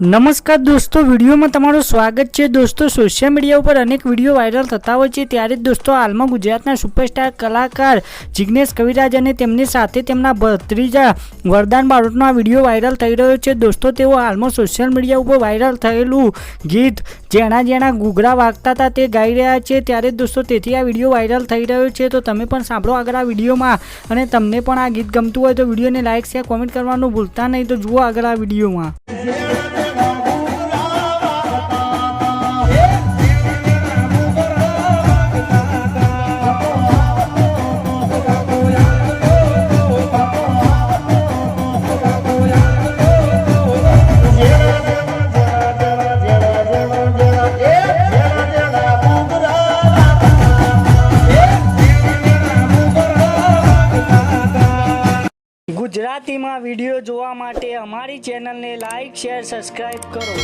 નમસ્કાર દોસ્તો, વિડીયોમાં તમારું સ્વાગત છે. દોસ્તો સોશિયલ મીડિયા ઉપર અનેક વીડિયો વાયરલ થતા હોય છે. ત્યારે જ દોસ્તો, હાલમાં ગુજરાતના સુપરસ્ટાર કલાકાર જિગ્નેશ કવિરાજ અને તેમની સાથે તેમના ભત્રીજા વરદાન બારોટનો આ વીડિયો વાયરલ થઈ રહ્યો છે. દોસ્તો, તેઓ હાલમાં સોશિયલ મીડિયા ઉપર વાયરલ થયેલું ગીત જેણા જેણા ઘૂઘરા વાગતા હતા તે ગાઈ રહ્યા છે. ત્યારે જ દોસ્તો, તેથી આ વીડિયો વાયરલ થઈ રહ્યો છે. તો તમે પણ સાંભળો આગળ આ વિડીયોમાં. અને તમને પણ આ ગીત ગમતું હોય તો વિડીયોને લાઇક શેર કોમેન્ટ કરવાનું ભૂલતા નહીં. તો જુઓ આગળ આ વિડીયોમાં. ગુજરાતીમાં વીડિયો જોવા માટે અમારી ચેનલને લાઇક શેર સબસ્ક્રાઈબ કરો.